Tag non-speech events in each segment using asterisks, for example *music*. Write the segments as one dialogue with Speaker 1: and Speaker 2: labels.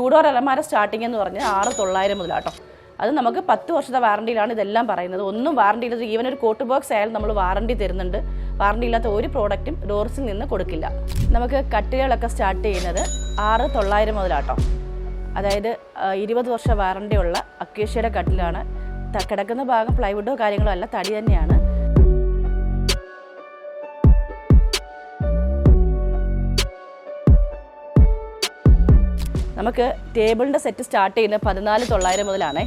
Speaker 1: Two door അലമാര starting എന്ന് പറഞ്ഞാൽ ആറ് തൊള്ളായിരം മുതലാട്ടോ. അത് നമുക്ക് പത്ത് വർഷത്തെ വാറണ്ടിയിലാണ് ഇതെല്ലാം പറയുന്നത്. ഒന്നും വാറണ്ടി ഇല്ലാത്ത ഈവൻ ഒരു കോട്ട് ബോക്സ് ആയാലും നമ്മൾ വാറണ്ടി തരുന്നുണ്ട്. വാറണ്ടി ഇല്ലാത്ത ഒരു പ്രോഡക്റ്റും ഡോർസിൽ നിന്ന് കൊടുക്കില്ല. നമുക്ക് കട്ടിലുകളൊക്കെ സ്റ്റാർട്ട് ചെയ്യുന്നത് ആറ് തൊള്ളായിരം മുതലാട്ടോ. അതായത് ഇരുപത് വർഷം വാറണ്ടി ഉള്ള അക്വേഷ്യയുടെ കട്ടിലാണ്. കിടക്കുന്ന ഭാഗം പ്ലൈവുഡോ കാര്യങ്ങളോ അല്ല തടി തന്നെയാണ്. നമുക്ക് ടേബിളിന്റെ സെറ്റ് സ്റ്റാർട്ട് ചെയ്യുന്നത് പതിനാല് തൊള്ളായിരം മുതലാണേ.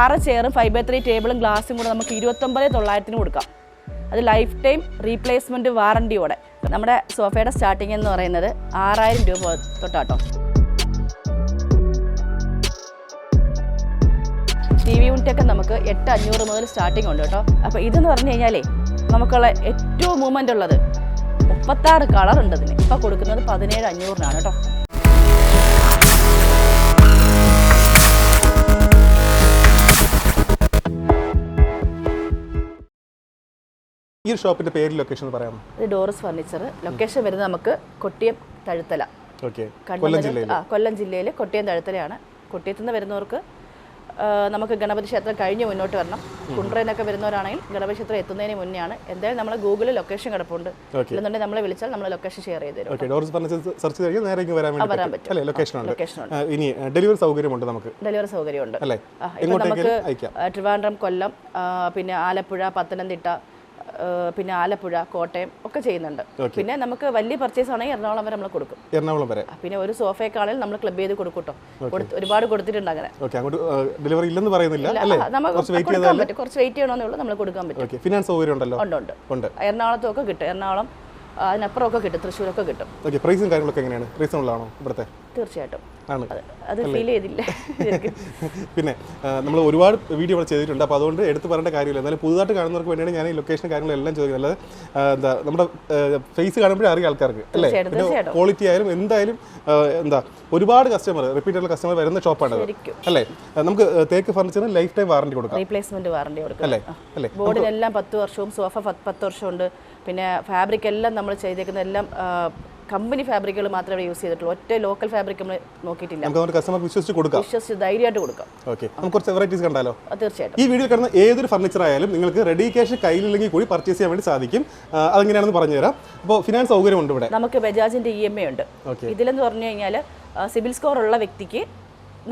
Speaker 1: ആറ് ചെയറും ഫൈവ് ബൈ ത്രീ ടേബിളും ഗ്ലാസും കൂടെ നമുക്ക് ഇരുപത്തൊമ്പത് തൊള്ളായിരത്തിന് കൊടുക്കാം. അത് ലൈഫ് ടൈം റീപ്ലേസ്മെന്റ് വാറണ്ടിയോടെ നമ്മുടെ സോഫയുടെ സ്റ്റാർട്ടിംഗ് എന്ന് പറയുന്നത് ആറായിരം രൂപ തൊട്ടാട്ടോ. ടി വി യൂണിറ്റൊക്കെ നമുക്ക് എട്ട് അഞ്ഞൂറ് മുതൽ സ്റ്റാർട്ടിംഗ് ഉണ്ട് കേട്ടോ. അപ്പോൾ ഇതെന്ന് പറഞ്ഞു കഴിഞ്ഞാലേ നമുക്കുള്ള ഏറ്റവും മൂവ്മെന്റ് ഉള്ളത് മുപ്പത്താറ് കളർ ഉണ്ട് ഇതിന് ഇപ്പോൾ കൊടുക്കുന്നത് പതിനേഴ് അഞ്ഞൂറിനാണ് കേട്ടോ.
Speaker 2: ഈ ഷോപ്പിന്റെ പേര് ലൊക്കേഷൻ പറയാമോ?
Speaker 1: ഇത് ഡോറസ് ഫർണിച്ചർ ലൊക്കേഷൻ വരുന്നത് നമുക്ക് കൊട്ടിയം തഴുത്തല.
Speaker 2: കൊല്ലം ജില്ലയിൽ
Speaker 1: കൊല്ലം ജില്ലയിൽ കൊട്ടിയം തഴുത്തലയാണ്. കൊട്ടിയത്തുനിന്ന് വരുന്നവർക്ക് നമുക്ക് ഗണപതി ക്ഷേത്രം കഴിഞ്ഞ് മുന്നോട്ട് വരണം. കുണ്ട്രയിനൊക്കെ വരുന്നവരാണെങ്കിൽ ഗണപതി ക്ഷേത്രം എത്തുന്നതിന് മുന്നെയാണ്. എന്തായാലും നമ്മൾ ഗൂഗിളിൽ ലൊക്കേഷൻ കിടപ്പുണ്ട്.
Speaker 2: എന്നുണ്ടെങ്കിൽ
Speaker 1: ഇല്ലെന്നുണ്ടെങ്കിൽ നമ്മളെ വിളിച്ചാൽ നമ്മൾ ലൊക്കേഷൻ ഷെയർ ചെയ്ത്
Speaker 2: സെർച്ച് ചെയ്ത് നേരെ വരാൻ പറ്റും. അല്ലേ? ലൊക്കേഷൻ ഇനി ഡെലിവറി സൗകര്യമുണ്ട് നമുക്ക്.
Speaker 1: ഡെലിവറി സൗകര്യമുണ്ട്.
Speaker 2: അല്ലേ?
Speaker 1: നമുക്ക് ട്രിവാൻഡ്രം കൊല്ലം പിന്നെ ആലപ്പുഴ പത്തനംതിട്ട പിന്നെ ആലപ്പുഴ കോട്ടയം ഒക്കെ ചെയ്യുന്നുണ്ട്. പിന്നെ നമുക്ക് വലിയ പർച്ചേസ് ആണെങ്കിൽ എറണാകുളം വരെ നമ്മൾ കൊടുക്കും.
Speaker 2: എറണാകുളം വരെ.
Speaker 1: പിന്നെ ഒരു സോഫയൊക്കെയാണെങ്കിൽ നമ്മൾ ക്ലബ് ചെയ്ത് കൊടുക്കും കേട്ടോ കൊടുത്ത് ഒരുപാട് കൊടുത്തിട്ടുണ്ട് അങ്ങനെ.
Speaker 2: ഡെലിവറി ഇല്ലെന്ന് പറയുന്നില്ല
Speaker 1: നമുക്ക്
Speaker 2: കുറച്ച് വെയിറ്റ്
Speaker 1: കൊടുക്കാൻ പറ്റും. കുറച്ച് വെയിറ്റ് ചെയ്യണമെന്നേ ഉള്ളൂ നമ്മൾ കൊടുക്കാൻ പറ്റും.
Speaker 2: ഫിനാൻസ് സൗകര്യം ഉണ്ടല്ലോ?
Speaker 1: ഉണ്ട് ഉണ്ട്. എറണാകുളത്തും ഒക്കെ കിട്ടും. എറണാകുളം അതിനപ്പുറം ഒക്കെ കിട്ടും തൃശ്ശൂരൊക്കെ കിട്ടും.
Speaker 2: പ്രൈസും കാര്യങ്ങളൊക്കെ എങ്ങനെയാണ്? റീസണബിൾ ആണോ ഇവിടുത്തെ?
Speaker 1: തീർച്ചയായിട്ടും.
Speaker 2: ആണ്.
Speaker 1: അത് ഫീൽ ചെയ്തില്ല. *laughs*
Speaker 2: പിന്നെ നമ്മൾ ഒരുപാട് വീഡിയോ ഇവിടെ ചെയ്തിട്ടുണ്ട്. അപ്പോൾ അതുകൊണ്ട് എടുത്തു പറയേണ്ട കാര്യമില്ല. എന്നാലും പുതുതായിട്ട് കാണുന്നവർക്ക് വേണ്ടിയാണ് ഞാൻ ഈ ലൊക്കേഷൻ കാര്യങ്ങളെല്ലാം ചോദിക്കുന്നത് അല്ലാതെ എന്താ നമ്മുടെ ഫേസ് കാണുമ്പോഴേ അറിയാം ആൾക്കാർക്ക് അല്ലേ? പിന്നെ ക്വാളിറ്റി ആയാലും എന്തായാലും എന്താ ഒരുപാട് കസ്റ്റമർ റിപ്പീറ്റഡ് കസ്റ്റമർ വരുന്ന ഷോപ്പാണ് അല്ലേ? നമുക്ക് തേക്ക് ഫർണിച്ചറിന് ലൈഫ് ടൈം വാറണ്ടി കൊടുക്കാം.
Speaker 1: റീപ്ലേസ്മെന്റ് വാറണ്ടി കൊടുക്കാം
Speaker 2: അല്ലേ? അല്ലേ?
Speaker 1: ബോർഡിനെല്ലാം പത്ത് വർഷവും സോഫ പത്ത് പത്ത് വർഷമുണ്ട് പിന്നെ ഫാബ്രിക് എല്ലാം നമ്മൾ ചെയ്തേക്കുന്ന എല്ലാം കമ്പനി ഫാബ്രിക്കുകൾ മാത്രമേ യൂസ് ചെയ്തിട്ടുള്ളൂ. ഒറ്റ ലോക്കൽ ഫാബ്രിക് നമ്മൾ നോക്കിയിട്ടില്ല.
Speaker 2: നമുക്ക് നമ്മുടെ കസ്റ്റമർ വിശ്വസിച്ച് കൊടുക്കാം.
Speaker 1: വിശ്വസിച്ച് ധൈര്യമായിട്ട് കൊടുക്കാം.
Speaker 2: ഓക്കെ നമുക്ക് കുറച്ച് വെറൈറ്റീസ് കണ്ടാലോ?
Speaker 1: തീർച്ചയായിട്ടും.
Speaker 2: ഈ വീഡിയോ കാണുന്ന ഏതൊരു ഫർണിച്ചർ ആയാലും നിങ്ങൾക്ക് റെഡി ക്യാഷ് കയ്യിലില്ലെങ്കിൽ കൂടി പർച്ചേസ് ചെയ്യാൻ വേണ്ടി സാധിക്കും. അതെങ്ങനെയാണെന്ന് പറഞ്ഞു തരാം അപ്പോൾ ഫിനാൻസ് സൗകര്യമുണ്ട് ഇവിടെ.
Speaker 1: നമുക്ക് ബജാജിന്റെ ഇ എം ഐ ഉണ്ട്. ഇതിലെന്ന് പറഞ്ഞു കഴിഞ്ഞാൽ സിബിൽ സ്കോർ ഉള്ള വ്യക്തിക്ക്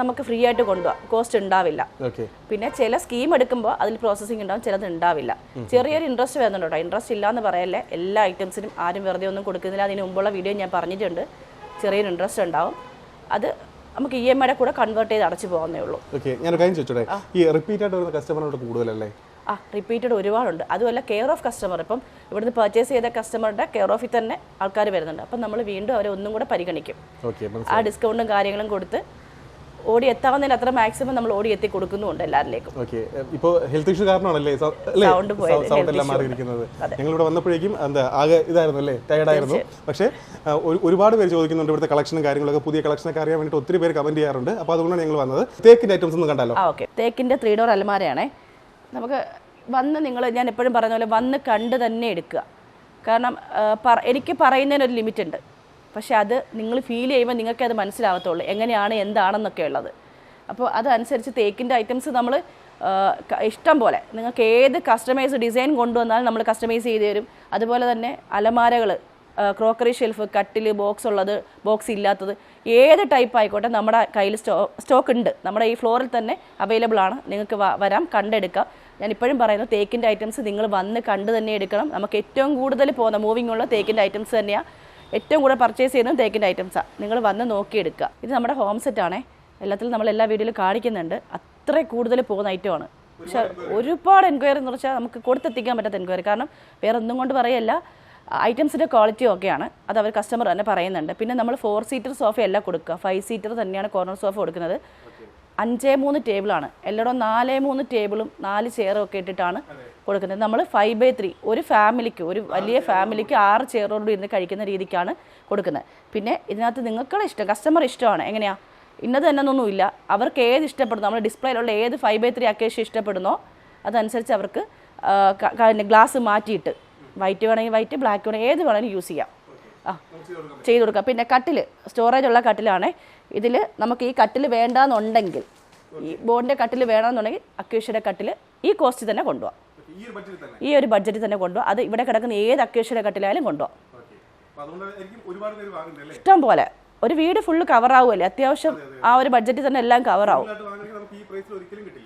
Speaker 1: നമുക്ക് ഫ്രീ ആയിട്ട് കൊണ്ടുപോകാം കോസ്റ്റ് ഉണ്ടാവില്ല. പിന്നെ ചില സ്കീം എടുക്കുമ്പോൾ അതിൽ പ്രോസസ്സിംഗ് ഉണ്ടാവും ചിലത് ഉണ്ടാവില്ല. ചെറിയൊരു ഇൻട്രസ്റ്റ് വരുന്നുണ്ട് കേട്ടോ. ഇൻട്രസ്റ്റ് ഇല്ലാന്ന് പറയല്ലേ എല്ലാ ഐറ്റംസിനും ആരും വെറുതെ ഒന്നും കൊടുക്കുന്നില്ല. അതിന് മുമ്പുള്ള വീഡിയോ ഞാൻ പറഞ്ഞിട്ടുണ്ട്. ചെറിയൊരു ഇൻട്രസ്റ്റ് ഉണ്ടാവും. അത് നമുക്ക് ഇ എം ഐയുടെ കൂടെ കൺവേർട്ട് ചെയ്ത് അടച്ചു പോകുന്നേ ഉള്ളൂ.
Speaker 2: ഞാൻ കാര്യം ചോദിച്ചോട്ടെ? ഈ റിപ്പീറ്റ് ആയിട്ട് വരുന്ന കസ്റ്റമറിനോട് കൂടുതലല്ലേ?
Speaker 1: ആ റിപ്പീറ്റഡ് ഒരുപാടുണ്ട്. അതുമല്ല കെയർ ഓഫ് കസ്റ്റമർ ഇപ്പം ഇവിടുന്ന് പർച്ചേസ് ചെയ്ത കസ്റ്റമറുടെ കെയർ ഓഫിൽ തന്നെ ആൾക്കാർ വരുന്നുണ്ട്. അപ്പം നമ്മൾ വീണ്ടും അവരെ ഒന്നും കൂടെ പരിഗണിക്കും. ആ ഡിസ്കൗണ്ടും കാര്യങ്ങളും കൊടുത്ത് ഓടി എത്താവുന്നതിന് അത്ര മാക്സിമം നമ്മൾ ഓടി എത്തി കൊടുക്കുന്നുണ്ട് എല്ലാവരിലേക്കും
Speaker 2: ഇപ്പോൾ ഹെൽത്ത് ഇഷ്യൂ കാരണമാണല്ലേ സൗണ്ട്?
Speaker 1: സൗണ്ട്
Speaker 2: എല്ലാം
Speaker 1: issue.
Speaker 2: മാറിയിരിക്കുന്നത്. ഞങ്ങൾ ഇവിടെ വന്നപ്പോഴേക്കും എന്താ ആകെ ഇതായിരുന്നു അല്ലേ? ടയർഡ് ആയിരുന്നു. പക്ഷേ ഒരുപാട് പേര് ചോദിക്കുന്നുണ്ട് ഇവിടുത്തെ കളക്ഷനും കാര്യങ്ങളൊക്കെ. പുതിയ കളക്ഷനൊക്കെ അറിയാൻ വേണ്ടിയിട്ട് ഒത്തിരി പേര് കമന്റ് ചെയ്യാറുണ്ട്. അപ്പോൾ അതുകൊണ്ടാണ് ഞങ്ങൾ വന്നത്. തേക്കിന്റെ ഐറ്റംസ് ഒന്ന് കണ്ടാലോ?
Speaker 1: ഓക്കെ തേക്കിന്റെ ത്രീ ഡോർ അലമാരയാണേ. നമുക്ക് വന്ന് നിങ്ങൾ ഞാൻ എപ്പോഴും പറയുന്ന പോലെ വന്ന് കണ്ട് തന്നെ എടുക്കുക. കാരണം എനിക്ക് പറയുന്നതിനൊരു ലിമിറ്റ് ഉണ്ട്. പക്ഷെ അത് നിങ്ങൾ ഫീൽ ചെയ്യുമ്പോൾ നിങ്ങൾക്ക് അത് മനസ്സിലാവത്തുള്ളൂ. എങ്ങനെയാണ് എന്താണെന്നൊക്കെ ഉള്ളത്. അപ്പോൾ അതനുസരിച്ച് തേക്കിന്റെ ഐറ്റംസ് നമ്മൾ ഇഷ്ടം പോലെ. നിങ്ങൾക്ക് ഏത് കസ്റ്റമൈസ് ഡിസൈൻ കൊണ്ടുവന്നാലും നമ്മൾ കസ്റ്റമൈസ് ചെയ്ത് തരും. അതുപോലെ തന്നെ അലമാരകൾ ക്രോക്കറി ഷെൽഫ് കട്ടിൽ ബോക്സ് ഉള്ളത് ബോക്സ് ഇല്ലാത്തത് ഏത് ടൈപ്പ് ആയിക്കോട്ടെ നമ്മുടെ കയ്യിൽ സ്റ്റോ സ്റ്റോക്ക് ഉണ്ട്. നമ്മുടെ ഈ ഫ്ലോറിൽ തന്നെ അവൈലബിൾ ആണ്. നിങ്ങൾക്ക് വരാം കണ്ടെടുക്കാം. ഞാൻ ഇപ്പോഴും പറയുന്നു തേക്കിന്റെ ഐറ്റംസ് നിങ്ങൾ വന്ന് കണ്ട് തന്നെ എടുക്കണം. നമുക്ക് ഏറ്റവും കൂടുതൽ പോകുന്ന മൂവിംഗ് ഉള്ള തേക്കിന്റെ ഐറ്റംസ് തന്നെയാണ് ഏറ്റവും കൂടുതൽ പർച്ചേസ് ചെയ്യുന്നത് തേക്കിന്റെ ഐറ്റംസാണ് നിങ്ങൾ വന്ന് നോക്കിയെടുക്കുക. ഇത് നമ്മുടെ ഹോം സെറ്റ് ആണേ. എല്ലാത്തിലും നമ്മൾ എല്ലാ വീഡിയോയിലും കാണിക്കുന്നുണ്ട്. അത്ര കൂടുതൽ പോകുന്ന ഐറ്റമാണ് പക്ഷെ ഒരുപാട് എൻക്വയറി എന്ന് വെച്ചാൽ നമുക്ക് കൊടുത്തെത്തിക്കാൻ പറ്റാത്ത എൻക്വയറി കാരണം വേറെ ഒന്നും കൊണ്ട് പറയല്ല. ഐറ്റംസിന്റെ ക്വാളിറ്റി ഒക്കെയാണ് അത് അവർ കസ്റ്റമർ തന്നെ പറയുന്നുണ്ട്. പിന്നെ നമ്മൾ ഫോർ സീറ്റർ സോഫയല്ല കൊടുക്കുക. ഫൈവ് സീറ്റർ തന്നെയാണ് കോർണർ സോഫ കൊടുക്കുന്നത്. അഞ്ചേ മൂന്ന് ടേബിളാണ് എല്ലായിടവും നാലേ മൂന്ന് ടേബിളും നാല് ചെയറും ഒക്കെ ഇട്ടിട്ടാണ് കൊടുക്കുന്നത്. നമ്മൾ ഫൈവ് ബൈ ത്രീ ഒരു ഫാമിലിക്ക് ഒരു വലിയ ഫാമിലിക്ക് ആറ് ചെയറോട് ഇരുന്ന് കഴിക്കുന്ന രീതിക്കാണ് കൊടുക്കുന്നത്. പിന്നെ ഇതിനകത്ത് നിങ്ങൾക്കുള്ള ഇഷ്ടം കസ്റ്റമർ ഇഷ്ടമാണ്. എങ്ങനെയാണ് ഇന്നത് തന്നെയൊന്നുമില്ല അവർക്ക് ഏത് ഇഷ്ടപ്പെടുന്നു നമ്മൾ ഡിസ്പ്ലേയിലുള്ള ഏത് ഫൈവ് ബൈ ത്രീ അക്കേഷ്യ ഇഷ്ടപ്പെടുന്നോ അതനുസരിച്ച് അവർക്ക് ഗ്ലാസ് മാറ്റിയിട്ട് വൈറ്റ് വേണമെങ്കിൽ വൈറ്റ് ബ്ലാക്ക് വേണമെങ്കിൽ ഏത് വേണമെങ്കിലും യൂസ് ചെയ്യാം. ആ ചെയ്ത് കൊടുക്കാം. പിന്നെ കട്ടിൽ സ്റ്റോറേജ് ഉള്ള കട്ടിലാണേ ഇതിൽ നമുക്ക് ഈ കട്ടിൽ വേണ്ടാന്നുണ്ടെങ്കിൽ ഈ ബോണിന്റെ കട്ടിൽ വേണമെന്നുണ്ടെങ്കിൽ അക്വേഷ്യയുടെ കട്ടിൽ ഈ കോസ്റ്റിൽ തന്നെ കൊണ്ടുപോകാം
Speaker 2: ഈ ഒരു ബഡ്ജറ്റിൽ തന്നെ.
Speaker 1: കൊണ്ടുപോകാം അത് ഇവിടെ കിടക്കുന്ന ഏത് അക്വേഷ്യയുടെ കട്ടിലായാലും കൊണ്ടുപോകാം ഇഷ്ടം പോലെ. ഒരു വീട് ഫുള്ള് കവറാവുമല്ലേ അത്യാവശ്യം ആ ഒരു ബഡ്ജറ്റിൽ തന്നെ എല്ലാം കവറാവും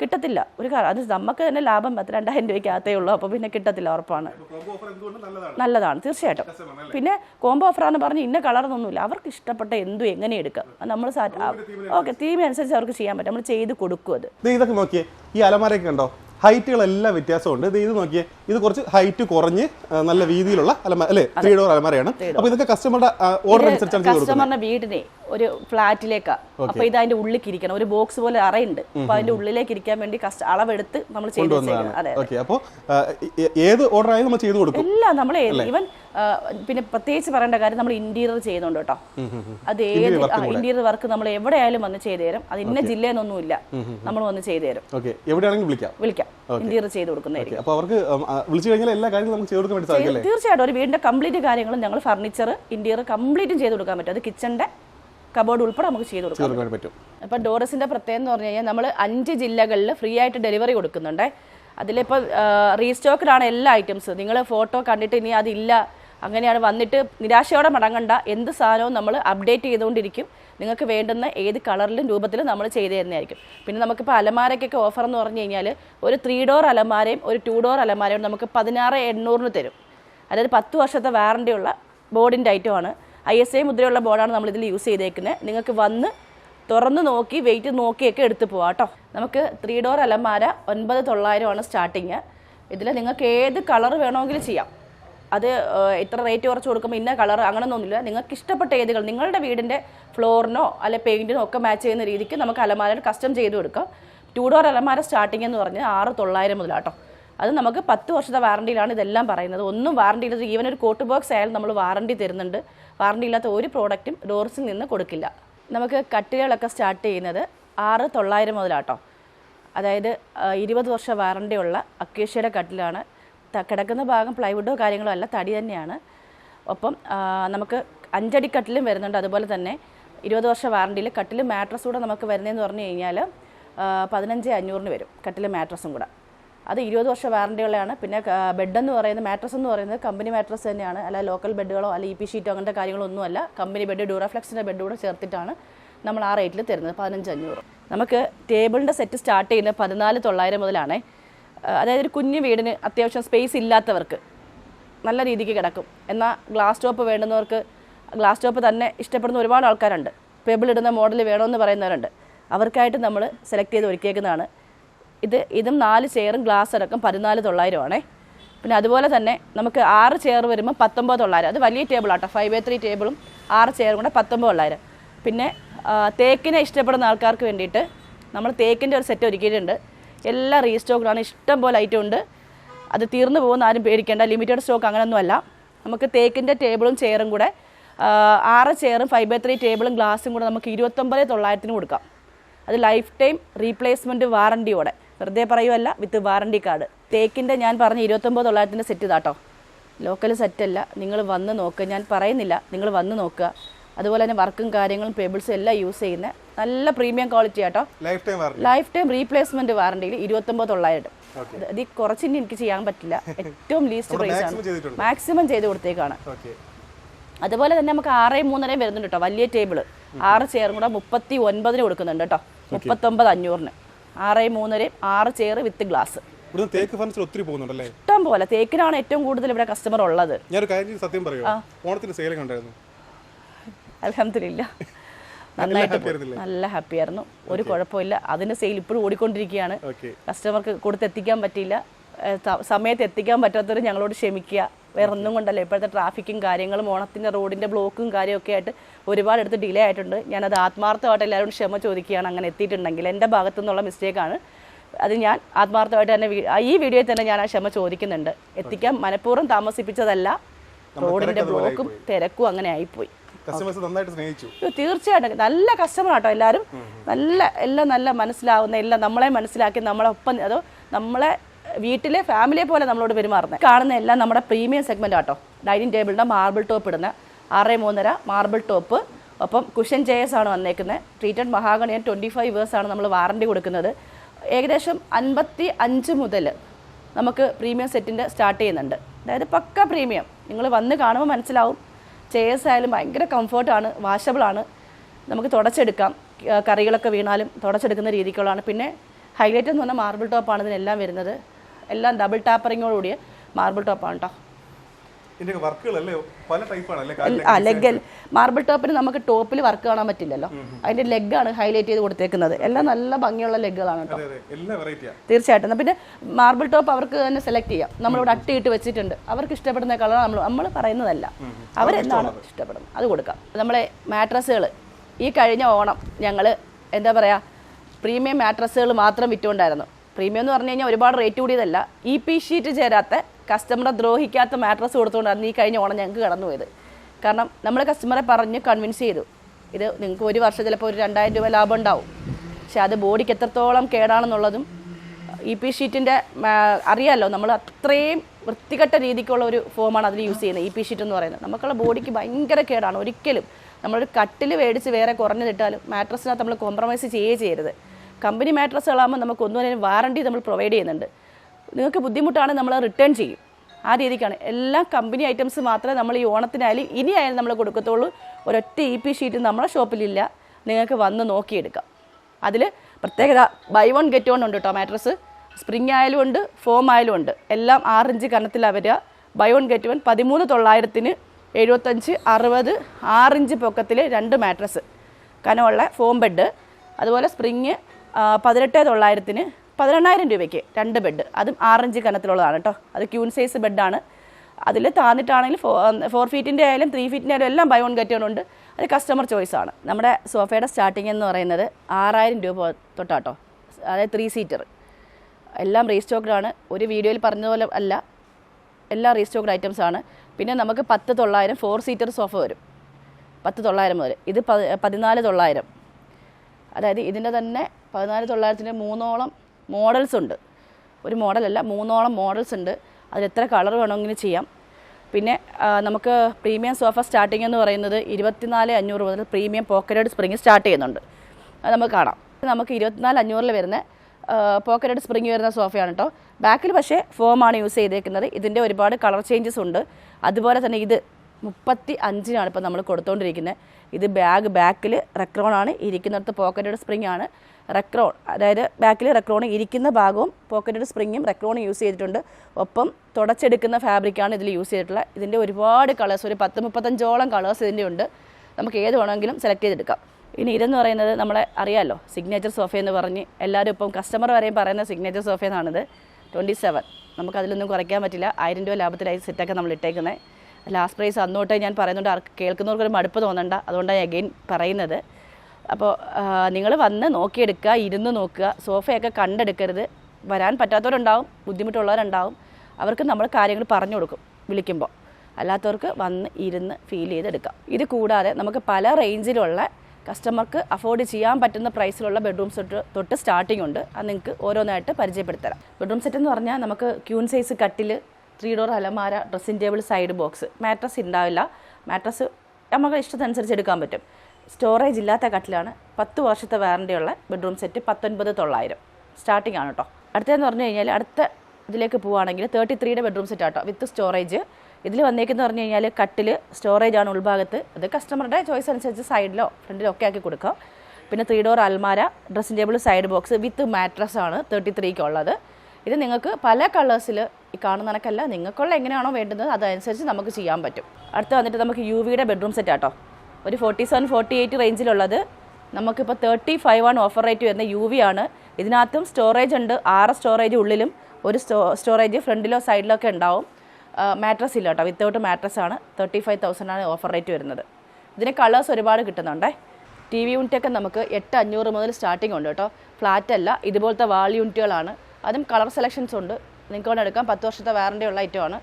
Speaker 1: കിട്ടത്തില്ല. ഒരു കാര്യം അത് നമുക്ക് തന്നെ ലാഭം പത്ത് രണ്ടായിരം രൂപയ്ക്കകത്തേ ഉള്ളൂ. അപ്പോൾ പിന്നെ കിട്ടത്തില്ല ഉറപ്പാണ്.
Speaker 2: കോംബോ ഓഫർ എന്തുകൊണ്ട് നല്ലതാണ്?
Speaker 1: നല്ലതാണ് തീർച്ചയായിട്ടും. പിന്നെ കോംബോ ഓഫറാന്ന് പറഞ്ഞ് ഇന്ന കളറൊന്നുമില്ല അവർക്ക് ഇഷ്ടപ്പെട്ട എന്തും എങ്ങനെ എടുക്കാം? നമ്മൾ ഓക്കെ തീം അനുസരിച്ച് അവർക്ക് ചെയ്യാൻ പറ്റും. നമ്മൾ ചെയ്ത് കൊടുക്കും അത്.
Speaker 2: ദേ ഇതൊക്കെ നോക്കിയേ. ഈ അലമാരയൊക്കെ ഉണ്ടോ ഹൈറ്റുകളെല്ലാം വ്യത്യാസമുണ്ട്. ദേ ഇത് നോക്കിയേ. ഇത് കുറച്ച് ഹൈറ്റ് കുറഞ്ഞ് നല്ല രീതിയിലുള്ള അലമാര അല്ലേ? ത്രീ ഡോർ അലമാരയാണ്. അപ്പോൾ ഇതൊക്കെ കസ്റ്റമറുടെ ഓർഡർ അനുസരിച്ചാണ് ചെയ്ത് കൊടുക്കുന്നത്.
Speaker 1: കസ്റ്റമറിന്റെ വീടിനെ ഒരു ഫ്ളാറ്റിലേക്കാണ് അപ്പൊ ഇത് അതിന്റെ ഉള്ളിൽ ഇരിക്കണം. ഒരു ബോക്സ് പോലെ അറയുണ്ട്. അപ്പൊ അതിന്റെ ഉള്ളിലേക്ക് ഇരിക്കാൻ വേണ്ടി അളവെടുത്ത് നമ്മൾ ചെയ്ത് അതെ
Speaker 2: അപ്പോൾ ഏത് നമ്മൾ ചെയ്ത് കൊടുക്കും.
Speaker 1: എല്ലാം നമ്മൾ ഈവൻ പിന്നെ പ്രത്യേകിച്ച് പറയേണ്ട കാര്യം നമ്മൾ ഇന്റീരിയർ ചെയ്യുന്നുണ്ട് കേട്ടോ. അത് ഏത് ഇന്റീരിയർ വർക്ക് നമ്മൾ എവിടെയായാലും വന്ന് ചെയ്തു തരും. അത് ഇന്ന ജില്ലയെന്നൊന്നുമില്ല നമ്മൾ വന്ന് ചെയ്തു തരും.
Speaker 2: എവിടെയാണെങ്കിലും വിളിക്കാം.
Speaker 1: വിളിക്കാം. ഇന്റീരിയർ ചെയ്ത് കൊടുക്കുന്നതായിരിക്കും.
Speaker 2: അപ്പോൾ അവർക്ക് വിളിച്ചു കഴിഞ്ഞാൽ എല്ലാ കാര്യങ്ങളും നമുക്ക് ചെയ്തു കൊടുക്കാൻ
Speaker 1: തീർച്ചയായിട്ടും. ഒരു വീടിന്റെ കംപ്ലീറ്റ് കാര്യങ്ങളും ഞങ്ങൾ ഫർണിച്ചർ ഇന്റീരിയർ കംപ്ലീറ്റും ചെയ്ത് കൊടുക്കാൻ പറ്റും. അത് കിച്ചന്റെ കബോർഡ് ഉൾപ്പെടെ നമുക്ക് ചെയ്ത് കൊടുക്കാം.
Speaker 2: ചെയ്ത് കൊടുക്കാൻ പറ്റും.
Speaker 1: അപ്പം ഡോറസിന്റെ പ്രത്യേകം എന്ന് പറഞ്ഞു കഴിഞ്ഞാൽ നമ്മൾ അഞ്ച് ജില്ലകളിൽ ഫ്രീ ആയിട്ട് ഡെലിവറി കൊടുക്കുന്നുണ്ട്. അതിലിപ്പോൾ റീസ്റ്റോക്കിലാണ് എല്ലാ ഐറ്റംസ് നിങ്ങൾ ഫോട്ടോ കണ്ടിട്ട് ഇനി അതില്ല അങ്ങനെയാണ് വന്നിട്ട് നിരാശയോടെ മടങ്ങണ്ട. എന്ത് സാധനവും നമ്മൾ അപ്ഡേറ്റ് ചെയ്തുകൊണ്ടിരിക്കും. നിങ്ങൾക്ക് വേണ്ടുന്ന ഏത് കളറിലും രൂപത്തിലും നമ്മൾ ചെയ്തു തരുന്നതായിരിക്കും. പിന്നെ നമുക്കിപ്പോൾ അലമാരയ്ക്കൊക്കെ ഓഫർ എന്ന് പറഞ്ഞു കഴിഞ്ഞാൽ ഒരു ത്രീ ഡോർ അലമാരയും ഒരു ടു ഡോർ അലമാരയും നമുക്ക് പതിനാറ് എണ്ണൂറിന് തരും. അതായത് പത്ത് വർഷത്തെ വാറണ്ടി ഉള്ള ബോർഡിന്റെ ഐറ്റമാണ് ഐ എസ് ഐ മുദ്രയുള്ള ബോർഡാണ് നമ്മൾ ഇതിൽ യൂസ് ചെയ്തേക്കുന്നത്. നിങ്ങൾക്ക് വന്ന് തുറന്ന് നോക്കി വെയിറ്റ് നോക്കിയൊക്കെ എടുത്ത് പോവാം കേട്ടോ. നമുക്ക് ത്രീ ഡോർ അലമാര ഒൻപത് തൊള്ളായിരമാണ് സ്റ്റാർട്ടിങ് ഇതിൽ നിങ്ങൾക്ക് ഏത് കളർ വേണമെങ്കിലും ചെയ്യാം. അത് ഇത്ര റേറ്റ് കുറച്ച് കൊടുക്കുമ്പോൾ ഇന്ന കളർ അങ്ങനെയൊന്നുമില്ല നിങ്ങൾക്ക് ഇഷ്ടപ്പെട്ട ഏതുകൾ നിങ്ങളുടെ വീടിന്റെ ഫ്ലോറിനോ അല്ലെ പെയിന്റിനോ ഒക്കെ മാച്ച് ചെയ്യുന്ന രീതിക്ക് നമുക്ക് അലമാര കസ്റ്റം ചെയ്ത് കൊടുക്കാം. ടു ഡോർ അലമാര സ്റ്റാർട്ടിംഗ് എന്ന് പറഞ്ഞാൽ ആറ് തൊള്ളായിരം മുതലാട്ടോ അത് നമുക്ക് പത്ത് വർഷത്തെ വാറണ്ടിയിലാണ് ഇതെല്ലാം പറയുന്നത്. ഒന്നും വാറണ്ടി ഇല്ലാത്ത ഈവൻ ഒരു കോട്ട് ബോക്സ് ആയാലും നമ്മൾ വാറണ്ടി തരുന്നുണ്ട്. വാറണ്ടി ഇല്ലാത്ത ഒരു പ്രോഡക്റ്റും ഡോർസിൽ നിന്ന് കൊടുക്കില്ല. നമുക്ക് കട്ടിലുകളൊക്കെ സ്റ്റാർട്ട് ചെയ്യുന്നത് ആറ് തൊള്ളായിരം മുതലാട്ടോ. അതായത് ഇരുപത് വർഷം വാറണ്ടി ഉള്ള അക്വേഷ്യയുടെ കട്ടിലാണ് കിടക്കുന്ന ഭാഗം പ്ലൈവുഡോ കാര്യങ്ങളോ അല്ല തടി തന്നെയാണ്. ഒപ്പം നമുക്ക് അഞ്ചടി കട്ടിലും വരുന്നുണ്ട്. അതുപോലെ തന്നെ ഇരുപത് വർഷം വാറണ്ടിയിൽ കട്ടിലും മാട്രസ് കൂടെ നമുക്ക് വരുന്നതെന്ന് പറഞ്ഞു കഴിഞ്ഞാൽ പതിനഞ്ച് അഞ്ഞൂറിന് വരും. കട്ടിലും മാട്രസും കൂടെ. അത് ഇരുപത് വർഷ വാറണ്ടി ഉള്ളതാണ് പിന്നെ ബെഡ് എന്ന് പറയുന്നത് മാട്രസ് എന്ന് പറയുന്നത് കമ്പനി മാട്രസ് തന്നെയാണ്. അല്ല ലോക്കൽ ബെഡുകളോ അല്ല ഇ പി ഷീറ്റോ അങ്ങനത്തെ കാര്യങ്ങളൊന്നുമല്ല. കമ്പനി ബെഡ് ഡ്യൂറാഫ്ലെക്സിന്റെ ബെഡ് കൂടെ ചേർത്തിട്ടാണ് നമ്മൾ ആ റേറ്റിൽ തരുന്നത് പതിനഞ്ച് അഞ്ഞൂറ് നമുക്ക് ടേബിളിന്റെ സെറ്റ് സ്റ്റാർട്ട് ചെയ്യുന്നത് പതിനാല് തൊള്ളായിരം മുതലാണേ. അതായത് ഒരു കുഞ്ഞു വീടിന് അത്യാവശ്യം സ്പേസ് ഇല്ലാത്തവർക്ക് നല്ല രീതിക്ക് കിടക്കും. എന്നാൽ ഗ്ലാസ് ടോപ്പ് വേണ്ടുന്നവർക്ക് ഗ്ലാസ് ടോപ്പ് തന്നെ ഇഷ്ടപ്പെടുന്ന ഒരുപാട് ആൾക്കാരുണ്ട്. പേബിൾ ഇടുന്ന മോഡൽ വേണമെന്ന് പറയുന്നവരുണ്ട്. അവർക്കായിട്ട് നമ്മൾ സെലക്ട് ചെയ്ത് ഒരുക്കിയേക്കുന്നതാണ്. ഇത് ഇതും നാല് ചെയറും ഗ്ലാസ് അടക്കം പതിനാല് തൊള്ളായിരമാണേ. പിന്നെ അതുപോലെ തന്നെ നമുക്ക് ആറ് ചെയർ വരുമ്പോൾ പത്തൊമ്പത് തൊള്ളായിരം. അത് വലിയ ടേബിൾ ആട്ടോ. ഫൈവ് ബൈ ത്രീ ടേബിളും ആറ് ചെയറും കൂടെ പത്തൊമ്പത് തൊള്ളായിരം. പിന്നെ തേക്കിനെ ഇഷ്ടപ്പെടുന്ന ആൾക്കാർക്ക് വേണ്ടിയിട്ട് നമ്മൾ തേക്കിന്റെ ഒരു സെറ്റ് ഒരുക്കിയിട്ടുണ്ട്. എല്ലാ റീസ്റ്റോക്കിലാണ് ഇഷ്ടം പോലെ ഐറ്റം ഉണ്ട്. അത് തീർന്നു പോകുന്ന ആരും പേടിക്കേണ്ട. ലിമിറ്റഡ് സ്റ്റോക്ക് അങ്ങനെയൊന്നുമല്ല നമുക്ക് തേക്കിന്റെ ടേബിളും ചെയറും കൂടെ ആറ് ചെയറും ഫൈവ് ബൈ ത്രീ ടേബിളും ഗ്ലാസും കൂടെ നമുക്ക് ഇരുപത്തൊമ്പത് തൊള്ളായിരത്തിന് കൊടുക്കാം. അത് ലൈഫ് ടൈം റീപ്ലേസ്മെന്റ് വാറണ്ടിയോടെ വെറുതെ പറയുമല്ല വിത്ത് വാറണ്ടി കാർഡ്. തേക്കിന്റെ ഞാൻ പറഞ്ഞ ഇരുപത്തൊമ്പത് തൊള്ളായിരത്തിന്റെ സെറ്റ് ഇതാട്ടോ. ലോക്കൽ സെറ്റല്ല. നിങ്ങൾ വന്ന് നോക്കുക ഞാൻ പറയുന്നില്ല. നിങ്ങൾ വന്ന് നോക്കുക. അതുപോലെ തന്നെ വർക്കും കാര്യങ്ങളും പേബിൾസും എല്ലാം യൂസ് ചെയ്യുന്ന നല്ല പ്രീമിയം ക്വാളിറ്റി ആട്ടോ.
Speaker 2: Life time
Speaker 1: life time replacement വാറണ്ടിയിൽ ഇരുപത്തൊമ്പത് തൊള്ളായിരം. ഇത് കുറച്ചിനി എനിക്ക് ചെയ്യാൻ പറ്റില്ല. ഏറ്റവും ലീസ്റ്റ് പ്രൈസ് ആണ്. മാക്സിമം ചെയ്ത് കൊടുത്തേക്കാണ്. അതുപോലെ തന്നെ നമുക്ക് ആറ് മൂന്നരയും വരുന്നുണ്ട് കേട്ടോ. വലിയ ടേബിൾ ആറ് ചെയറും കൂടെ മുപ്പത്തി ഒൻപതിന് കൊടുക്കുന്നുണ്ട് കേട്ടോ. മുപ്പത്തൊമ്പത് അഞ്ഞൂറിന്. ആറ് മൂന്നരയും ആറ് ചെയർ വിത്ത് ഗ്ലാസ്.
Speaker 2: ഇവിടുന്ന് തേക്ക് ഫർണിച്ചർ ഒത്തിരി പോകുന്നുണ്ടല്ലേ?
Speaker 1: ഇഷ്ടം പോലെ. തേക്കിനാണ് ഏറ്റവും കൂടുതൽ ഇവിടെ കസ്റ്റമർ ഉള്ളത്.
Speaker 2: ഞാനൊരു കാര്യം സത്യം പറയുമോ ഓണത്തിന് സെയിൽ കണ്ടായിരുന്നു
Speaker 1: അലഹമില്ല നന്നായിട്ട്? നല്ല ഹാപ്പി ആയിരുന്നു. ഒരു കുഴപ്പമില്ല. അതിന്റെ സെയിൽ ഇപ്പോഴും ഓടിക്കൊണ്ടിരിക്കുകയാണ്. കസ്റ്റമർക്ക് കൊടുത്തെത്തിക്കാൻ പറ്റിയില്ല. സമയത്ത് എത്തിക്കാൻ പറ്റാത്തവർ ഞങ്ങളോട് ക്ഷമിക്കുക. വേറെ ഒന്നും കൊണ്ടല്ല. ഇപ്പോഴത്തെ ട്രാഫിക്കും കാര്യങ്ങളും ഓണത്തിന്റെ റോഡിന്റെ ബ്ലോക്കും കാര്യമൊക്കെ ആയിട്ട് ഒരുപാട് എടുത്ത് ഡിലേ ആയിട്ടുണ്ട്. ഞാനത് ആത്മാർത്ഥമായിട്ട് എല്ലാവരോടും ക്ഷമ ചോദിക്കുകയാണ്. അങ്ങനെ എത്തിയിട്ടുണ്ടെങ്കിൽ എന്റെ ഭാഗത്തു നിന്നുള്ള മിസ്റ്റേക്കാണ് അത് ഞാൻ ആത്മാർത്ഥമായിട്ട് തന്നെ ഈ വീഡിയോയിൽ തന്നെ ഞാൻ ആ ക്ഷമ ചോദിക്കുന്നുണ്ട്. എത്തിക്കാൻ മനഃപൂർവം താമസിപ്പിച്ചതല്ല. റോഡിന്റെ ബ്ലോക്കും തിരക്കും അങ്ങനെ ആയിപ്പോയി. തീർച്ചയായിട്ടും. നല്ല കസ്റ്റമർ ആട്ടോ എല്ലാവരും. നല്ല എല്ലാം നല്ല മനസ്സിലാവുന്ന എല്ലാം നമ്മളെ മനസ്സിലാക്കി നമ്മളെ ഒപ്പം അതോ നമ്മളെ വീട്ടിലെ ഫാമിലിയെ പോലെ നമ്മളോട് പെരുമാറുന്നത് കാണുന്ന എല്ലാം നമ്മുടെ പ്രീമിയം സെഗ്മെന്റ് ആട്ടോ. ഡൈനിങ് ടേബിളിന്റെ മാർബിൾ ടോപ്പ് ഇടുന്ന. ആറ് മൂന്നര മാർബിൾ ടോപ്പ്. ഒപ്പം കുഷൻ ചെയേഴ്സ് ആണ് വന്നേക്കുന്നത് ട്രീറ്റഡ് മഹാഗണിയൻ ട്വന്റി ഫൈവ് ഇയേഴ്സ് ആണ് നമ്മൾ വാറണ്ടി കൊടുക്കുന്നത്. ഏകദേശം അൻപത്തി അഞ്ച് മുതൽ നമുക്ക് പ്രീമിയം സെറ്റിന്റെ സ്റ്റാർട്ട് ചെയ്യുന്നുണ്ട്. അതായത് പക്ക പ്രീമിയം. നിങ്ങൾ വന്ന് കാണുമ്പോൾ മനസ്സിലാവും. ചെയേഴ്സ് ആയാലും ഭയങ്കര കംഫർട്ടാണ് വാഷബിളാണ് നമുക്ക് തുടച്ചെടുക്കാം. കറികളൊക്കെ വീണാലും തുടച്ചെടുക്കുന്ന രീതിക്കുള്ളതാണ്. പിന്നെ ഹൈലൈറ്റ് എന്ന് പറഞ്ഞാൽ മാർബിൾ ടോപ്പാണ് ഇതിനെല്ലാം വരുന്നത്. എല്ലാം ഡബിൾ ടാപ്പറിങ്ങോട് കൂടിയ മാർബിൾ ടോപ്പാണ് കേട്ടോ ആ ലെഗ് മാർബിൾ ടോപ്പിന് നമുക്ക് ടോപ്പിൽ വർക്ക് കാണാൻ പറ്റില്ലല്ലോ. അതിന്റെ ലെഗ് ആണ് ഹൈലൈറ്റ് ചെയ്ത് കൊടുത്തേക്കുന്നത്. എല്ലാം നല്ല ഭംഗിയുള്ള ലെഗുകളാണ് കേട്ടോ. തീർച്ചയായിട്ടും. പിന്നെ മാർബിൾ ടോപ്പ് അവർക്ക് തന്നെ സെലക്ട് ചെയ്യാം. നമ്മളിവിടെ അട്ടിയിട്ട് വെച്ചിട്ടുണ്ട്. അവർക്ക് ഇഷ്ടപ്പെടുന്ന കളർ നമ്മൾ നമ്മൾ പറയുന്നതല്ല. അവരെന്താണ് ഇഷ്ടപ്പെടുന്നത്? അത് കൊടുക്കാം. നമ്മളെ മാട്രസുകൾ ഈ കഴിഞ്ഞ ഓണം ഞങ്ങൾ എന്താ പറയാ പ്രീമിയം മാട്രസുകൾ മാത്രം വിറ്റുകൊണ്ടായിരുന്നു. പ്രീമിയം എന്ന് പറഞ്ഞു കഴിഞ്ഞാൽ ഒരുപാട് റേറ്റ് കൂടിയതല്ല. ഇ പി ഷീറ്റ് ചേരാത്ത കസ്റ്റമറെ ദ്രോഹിക്കാത്ത മാട്രസ് കൊടുത്തുകൊണ്ടാണ് ഈ കഴിഞ്ഞ ഓണം ഞങ്ങൾക്ക് കടന്നു പോയത് കാരണം നമ്മൾ കസ്റ്റമറെ പറഞ്ഞ് കൺവിൻസ് ചെയ്തു. ഇത് നിങ്ങൾക്ക് ഒരു വർഷം ചിലപ്പോൾ ഒരു രണ്ടായിരം രൂപ ലാഭം ഉണ്ടാവും. പക്ഷെ അത് ബോഡിക്ക് എത്രത്തോളം കേടാണെന്നുള്ളതും ഇ പി ഷീറ്റിന്റെ അറിയാമല്ലോ നമ്മൾ അത്രയും വൃത്തികെട്ട രീതിക്കുള്ള ഒരു ഫോമാണ് അതിൽ യൂസ് ചെയ്യുന്നത് ഇ പി ഷീറ്റ് എന്ന് പറയുന്നത്. നമുക്കുള്ള ബോഡിക്ക് ഭയങ്കര കേടാണ്. ഒരിക്കലും നമ്മളൊരു കട്ടിൽ മേടിച്ച് വേറെ കുറഞ്ഞിട്ടാലും മാട്രസിനകത്ത് നമ്മൾ കോംപ്രമൈസ് ചെയ്യേ ചെയ്യരുത്. കമ്പനി മാട്രസുകളാകുമ്പോൾ നമുക്ക് ഒന്നും വാറണ്ടി നമ്മൾ പ്രൊവൈഡ് ചെയ്യുന്നുണ്ട്. നിങ്ങൾക്ക് ബുദ്ധിമുട്ടാണ് നമ്മൾ റിട്ടേൺ ചെയ്യും. ആ രീതിക്കാണ്. എല്ലാ കമ്പനി ഐറ്റംസ് മാത്രമേ നമ്മൾ ഈ ഓണത്തിനായാലും ഇനിയായാലും നമ്മൾ കൊടുക്കത്തുള്ളൂ. ഒരൊറ്റ ഇ പി ഷീറ്റ് നമ്മുടെ ഷോപ്പിലില്ല നിങ്ങൾക്ക് വന്ന് നോക്കിയെടുക്കാം. അതിൽ പ്രത്യേകത ബൈ വൺ ഗെറ്റ് വൺ ഉണ്ട് കേട്ടോ മാട്രസ് സ്പ്രിംഗ് ആയാലും ഉണ്ട് ഫോം ആയാലും ഉണ്ട്. എല്ലാം ആറിഞ്ച് കനത്തിലാണ് വരിക. ബൈ വൺ ഗെറ്റ് വൺ പതിമൂന്ന് തൊള്ളായിരത്തിന് എഴുപത്തഞ്ച് അറുപത് ആറിഞ്ച് പൊക്കത്തിൽ രണ്ട് മാട്രസ് കനമുള്ള ഫോം ബെഡ് അതുപോലെ സ്പ്രിങ് പതിനെട്ട് തൊള്ളായിരത്തിന് പതിനെണ്ണായിരം രൂപയ്ക്ക് രണ്ട് ബെഡ് അതും ആറഞ്ച് കനത്തിലുള്ളതാണ് കേട്ടോ അത് ക്യൂൺ സൈസ് ബെഡാണ് അതിൽ താന്നിട്ടാണെങ്കിൽ ഫോ ഫോർ ഫീറ്റിന്റെ ആയാലും ത്രീ ഫീറ്റിന്റെ ആയാലും എല്ലാം ബയോൺ വൺ അത് കസ്റ്റമർ ചോയ്സാണ് നമ്മുടെ സോഫയുടെ സ്റ്റാർട്ടിംഗ് എന്ന് പറയുന്നത് ആറായിരം രൂപ തൊട്ടാട്ടോ അതായത് ത്രീ സീറ്റർ എല്ലാം റീസ്റ്റോക്ഡാണ് ഒരു വീഡിയോയിൽ പറഞ്ഞതുപോലെ അല്ല. എല്ലാം റീസ്റ്റോക്ഡ് ഐറ്റംസ് ആണ്. പിന്നെ നമുക്ക് പത്ത് തൊള്ളായിരം ഫോർ സീറ്റർ സോഫ വരും. പത്ത് തൊള്ളായിരം മുതൽ. ഇത് പതി പതിനാല് തൊള്ളായിരം. അതായത് ഇതിന്റെ തന്നെ പതിനാല് തൊള്ളായിരത്തിന്റെ മൂന്നോളം മോഡൽസ് ഉണ്ട്. ഒരു മോഡലല്ല മൂന്നോളം മോഡൽസ് ഉണ്ട്. അതിൽ എത്ര കളർ വേണമെങ്കിലും ചെയ്യാം. പിന്നെ നമുക്ക് പ്രീമിയം സോഫ സ്റ്റാർട്ടിംഗ് എന്ന് പറയുന്നത് ഇരുപത്തിനാല് അഞ്ഞൂറ് മുതൽ പ്രീമിയം പോക്കറ്റഡ് സ്പ്രിങ് സ്റ്റാർട്ട് ചെയ്യുന്നുണ്ട്. അത് നമുക്ക് കാണാം. നമുക്ക് ഇരുപത്തിനാല് അഞ്ഞൂറിൽ വരുന്ന പോക്കറ്റഡ് സ്പ്രിങ് വരുന്ന സോഫയാണ് കേട്ടോ ബാക്കിൽ പക്ഷേ ഫോമാണ് യൂസ് ചെയ്തേക്കുന്നത്. ഇതിന്റെ ഒരുപാട് കളർ ചേഞ്ചസ് ഉണ്ട്. അതുപോലെ തന്നെ ഇത് മുപ്പത്തി അഞ്ചിനാണ് ഇപ്പോൾ നമ്മൾ കൊടുത്തുകൊണ്ടിരിക്കുന്നത് ഇത് ബാഗ് ബാക്കിൽ റെക്രോൺ ആണ്. ഇരിക്കുന്നിടത്ത് പോക്കറ്റഡ് സ്പ്രിംഗ് ആണ്. റെക്രോൺ അതായത് ബാക്കിൽ റെക്രോൺ ഇരിക്കുന്ന ഭാഗവും പോക്കറ്റഡ് സ്പ്രിങ്ങും റെക്രോൺ യൂസ് ചെയ്തിട്ടുണ്ട്. ഒപ്പം തുടച്ചെടുക്കുന്ന ഫാബ്രിക്കാണ് ഇതിൽ യൂസ് ചെയ്തിട്ടുള്ളത്. ഇതിന്റെ ഒരുപാട് കളേഴ്സ് ഒരു പത്ത് മുപ്പത്തഞ്ചോളം കളേഴ്സ് ഇതിന്റെ ഉണ്ട്. നമുക്ക് ഏത് വേണമെങ്കിലും സെലക്ട് ചെയ്തെടുക്കാം. ഇനി ഇതെന്ന് പറയുന്നത് നമ്മളെ അറിയാമല്ലോ സിഗ്നേച്ചർ സോഫ എന്ന് പറഞ്ഞ് എല്ലാവരും ഇപ്പം കസ്റ്റമർ വരെയും പറയുന്ന സിഗ്നേച്ചർ സോഫ എന്നാണിത്. ട്വന്റി സെവൻ നമുക്കതിലൊന്നും കുറയ്ക്കാൻ പറ്റില്ല. ആയിരം രൂപ ലാഭത്തിലായി സെറ്റൊക്കെ നമ്മൾ ഇട്ടേക്കുന്നത് ലാസ്റ്റ് പ്രൈസ് അന്നോട്ടേ ഞാൻ പറയുന്നുണ്ട്. കേൾക്കുന്നവർക്ക് ഒരു മടുപ്പ് തോന്നണ്ട. അതുകൊണ്ടാണ് അഗെയിൻ പറയുന്നത്. അപ്പോൾ നിങ്ങൾ വന്ന് നോക്കിയെടുക്കുക ഇരുന്ന് നോക്കുക. സോഫയൊക്കെ കണ്ടെടുക്കരുത്. വരാൻ പറ്റാത്തവരുണ്ടാവും ബുദ്ധിമുട്ടുള്ളവരുണ്ടാവും. അവർക്ക് നമ്മൾ കാര്യങ്ങൾ പറഞ്ഞു കൊടുക്കും വിളിക്കുമ്പോൾ. അല്ലാത്തവർക്ക് വന്ന് ഇരുന്ന് ഫീൽ ചെയ്തെടുക്കാം. ഇത് കൂടാതെ നമുക്ക് പല റേഞ്ചിലുള്ള കസ്റ്റമർക്ക് അഫോർഡ് ചെയ്യാൻ പറ്റുന്ന പ്രൈസിലുള്ള ബെഡ്റൂം സെറ്റ് തൊട്ട് സ്റ്റാർട്ടിംഗ് ഉണ്ട്. അത് നിങ്ങൾക്ക് ഓരോന്നായിട്ട് പരിചയപ്പെടുത്തരാം. ബെഡ്റൂം സെറ്റ് എന്ന് പറഞ്ഞാൽ നമുക്ക് ക്യൂൺ സൈസ് കട്ടിൽ ത്രീ ഡോർ അലമാര dressing table side box mattress ഉണ്ടാവില്ല മാട്രസ് നമുക്ക് ഇഷ്ടത്തിനനുസരിച്ച് എടുക്കാൻ പറ്റും. സ്റ്റോറേജ് ഇല്ലാത്ത കട്ടിലാണ് പത്ത് വർഷത്തെ വാറണ്ടിയുള്ള ബെഡ്റൂം സെറ്റ് പത്തൊൻപത് തൊള്ളായിരം. സ്റ്റാർട്ടിംഗ് ആണ് കേട്ടോ അടുത്തതെന്ന് പറഞ്ഞു കഴിഞ്ഞാൽ അടുത്ത ഇതിലേക്ക് പോവുകയാണെങ്കിൽ തേർട്ടി ത്രീയുടെ ബെഡ്റൂം സെറ്റ് ആട്ടോ വിത്ത് സ്റ്റോറേജ് ഇതിൽ വന്നേക്കെന്ന് പറഞ്ഞു കഴിഞ്ഞാൽ കട്ടിൽ സ്റ്റോറേജ് ആണ് ഉൾഭാഗത്ത്. അത് കസ്റ്റമറുടെ ചോയ്സ് അനുസരിച്ച് സൈഡിലോ ഫ്രണ്ടിലോ ഒക്കെ ആക്കി കൊടുക്കാം പിന്നെ three door Almara dressing table side box with mattress ആണ് തേർട്ടി ത്രീക്ക് ഉള്ളത്. ഇത് നിങ്ങൾക്ക് പല കളേഴ്സിൽ ഈ കാണുന്ന കണക്കല്ല. നിങ്ങൾക്കുള്ള എങ്ങനെയാണോ വേണ്ടത് അതനുസരിച്ച് നമുക്ക് ചെയ്യാൻ പറ്റും. അടുത്ത് വന്നിട്ട് നമുക്ക് യു വിയുടെ ബെഡ്റൂം സെറ്റ് ആട്ടോ. ഒരു ഫോർട്ടി സെവൻ ഫോർട്ടി എയ്റ്റ് റേഞ്ചിലുള്ളത് നമുക്കിപ്പോൾ തേർട്ടി ഫൈവ് ആണ് ഓഫർ റേറ്റ് വരുന്ന യു വി ആണ്. ഇതിനകത്തും സ്റ്റോറേജ് ഉണ്ട്. ആറ് സ്റ്റോറേജ് ഉള്ളിലും ഒരു സ്റ്റോ സ്റ്റോറേജ് ഫ്രണ്ടിലോ സൈഡിലോ ഒക്കെ ഉണ്ടാവും. മാട്രസ് ഇല്ല കേട്ടോ. വിത്തൗട്ട് മാട്രസ് ആണ്. തേർട്ടി ഫൈവ് തൗസൻഡ് ആണ് ഓഫർ റേറ്റ് വരുന്നത്. ഇതിന് കളേഴ്സ് ഒരുപാട് കിട്ടുന്നുണ്ടേ. ടി വി യൂണിറ്റൊക്കെ നമുക്ക് എട്ട് അഞ്ഞൂറ് മുതൽ സ്റ്റാർട്ടിംഗ് ഉണ്ട് കേട്ടോ. ഫ്ലാറ്റ് അല്ല. ഇതുപോലത്തെ വാൾ യൂണിറ്റുകളാണ് അതും കളർ സെലക്ഷൻസ് ഉണ്ട്. നിങ്ങൾക്ക് വേണം എടുക്കാം പത്ത് വർഷത്തെ വാറണ്ടി ഉള്ള ഐറ്റമാണ്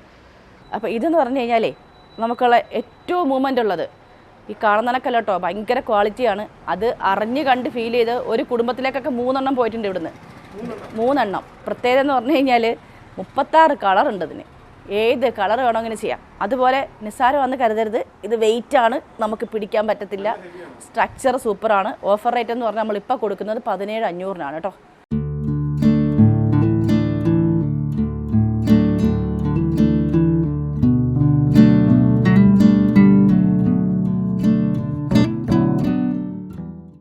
Speaker 1: അപ്പോൾ ഇതെന്ന് പറഞ്ഞു കഴിഞ്ഞാലേ നമുക്കുള്ള ഏറ്റവും മൂവ്മെന്റ് ഉള്ളത് ഈ കാണുന്നതിനൊക്കെ കേട്ടോ ഭയങ്കര ക്വാളിറ്റിയാണ് അത് അറിഞ്ഞ് കണ്ട് ഫീൽ ചെയ്ത് ഒരു കുടുംബത്തിലേക്കൊക്കെ മൂന്നെണ്ണം പോയിട്ടുണ്ട് ഇവിടുന്ന്. മൂന്നെണ്ണം. പ്രത്യേകത എന്ന് പറഞ്ഞു കഴിഞ്ഞാൽ മുപ്പത്താറ് കളർ ഉണ്ട് ഇതിന്. ഏത് കളർ വേണമെങ്കിലും ചെയ്യാം. അതുപോലെ നിസ്സാരമാണെന്ന് കരുതരുത്. ഇത് വെയിറ്റ് ആണ്. നമുക്ക് പിടിക്കാൻ പറ്റത്തില്ല. സ്ട്രക്ചർ സൂപ്പറാണ് ഓഫർ റേറ്റ് എന്ന് പറഞ്ഞാൽ നമ്മളിപ്പോൾ കൊടുക്കുന്നത് പതിനേഴ് അഞ്ഞൂറിനാണ് കേട്ടോ.